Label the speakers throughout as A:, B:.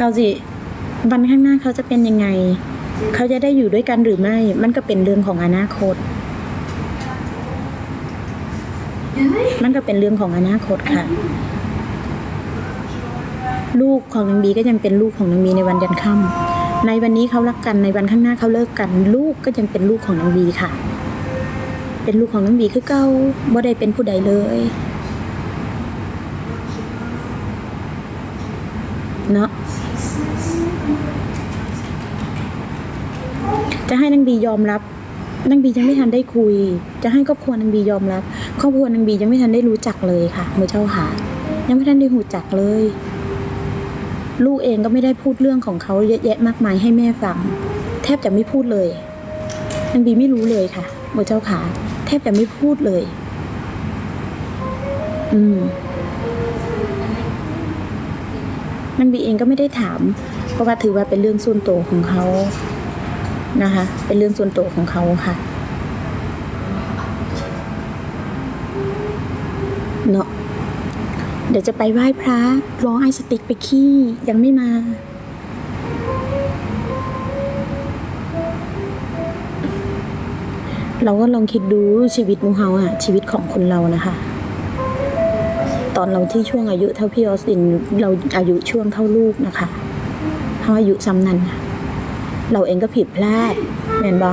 A: เขาสิวันข้างหน้าเขาจะเป็นยังไง เขาจะได้อยู่ด้วยกันหรือไม่ มันก็เป็นเรื่องของอนาคต มันก็เป็นเรื่องของอนาคตค่ะ ลูกของนางบีก็ยังเป็นลูกของนางบีในวันยันค่ำในวันนี้เขารักกันในวันข้างหน้าเขาเลิกกัน ลูกก็ยังเป็นลูกของนางบีค่ะ เป็นลูกของนางบีคือเก้าบ่ได้เป็นผู้ใดเลย เนาะจะให้นางบียอมรับนางบียังไม่ทันได้คุย จะให้ครอบครัวนางบียอมรับ ครอบครัวนางบียังไม่ทันได้รู้จักเลยค่ะมือเจ้าค่ะยังไม่ทันได้หูจักเลย ลูกเองก็ไม่ได้พูดเรื่องของเขาเยอะแยะมากมายให้แม่ฟัง แทบจะไม่พูดเลยนางบีไม่รู้เลยค่ะมือเจ้าค่ะแทบจะไม่พูดเลย อืม นางบีเองก็ไม่ได้ถาม เพราะว่าถือว่าเป็นเรื่องส่วนตัวของเขานะคะ เป็นเรื่องส่วนตัวของเขาค่ะเนาะเดี๋ยวจะไปไหว้พระรอไอสติ๊กไปขี้ยังไม่มาเราก็ลองคิดดูชีวิตมูเฮาอะชีวิตของคนเรานะคะ ตอนเราที่ช่วงอายุเท่าพี่ออสตินเราอายุช่วงเท่าลูกนะคะเขาอายุซ้ำนั้นเราเองก็ผิดพลาดแม่นบอ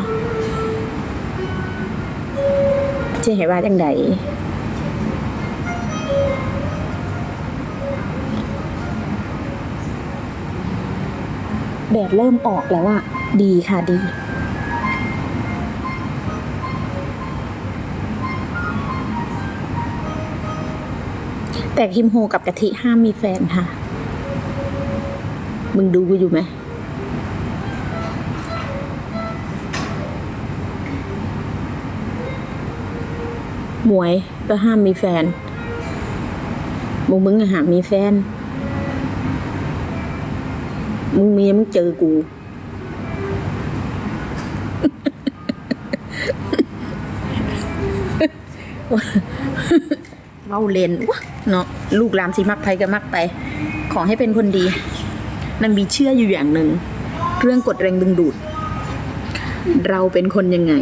A: จะเห็นว่าจังไดแดดเริ่มออกแล้วอะดีค่ะดี แต่คิมโฮกับกะทิห้ามมีแฟนค่ะ มึงดูกูอยู่ไหม หมวยก็ห้ามมีแฟน มึงมึงอะห้ามมีแฟน มึงมียมึงเจอกู เว้าเลนเนาะลูกหลามสิมักไปก็มักไป ขอให้เป็นคนดีนางบีเชื่ออยู่อย่างหนึ่งเรื่องกดแรงดึงดูด เราเป็นคนยังไง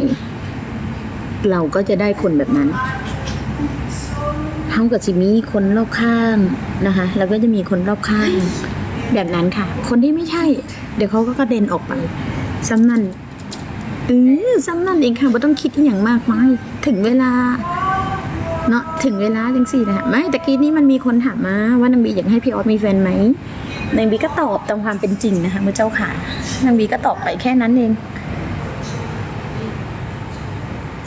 A: เราก็จะได้คนแบบนั้นเท่ากับสิมีคนรอบข้างนะคะแล้วก็จะมีคนรอบข้างแบบนั้นค่ะ คนที่ไม่ใช่ เดี๋ยวเขาก็กระเด็นออกไปซ้ำนั่นเออซ้ำนั่นเองค่ะไม่ต้องคิดอย่างมากมายถึงเวลา เนาะถึงเวลาจังสี่นะไม่แต่กี้นี้มันมีคนถามมาว่านางบีอยากให้พี่ออสมีแฟนไหมนางบีก็ตอบตามความเป็นจริงนะคะเมื่อเจ้าค่ะนางบีก็ตอบไปแค่นั้นเอง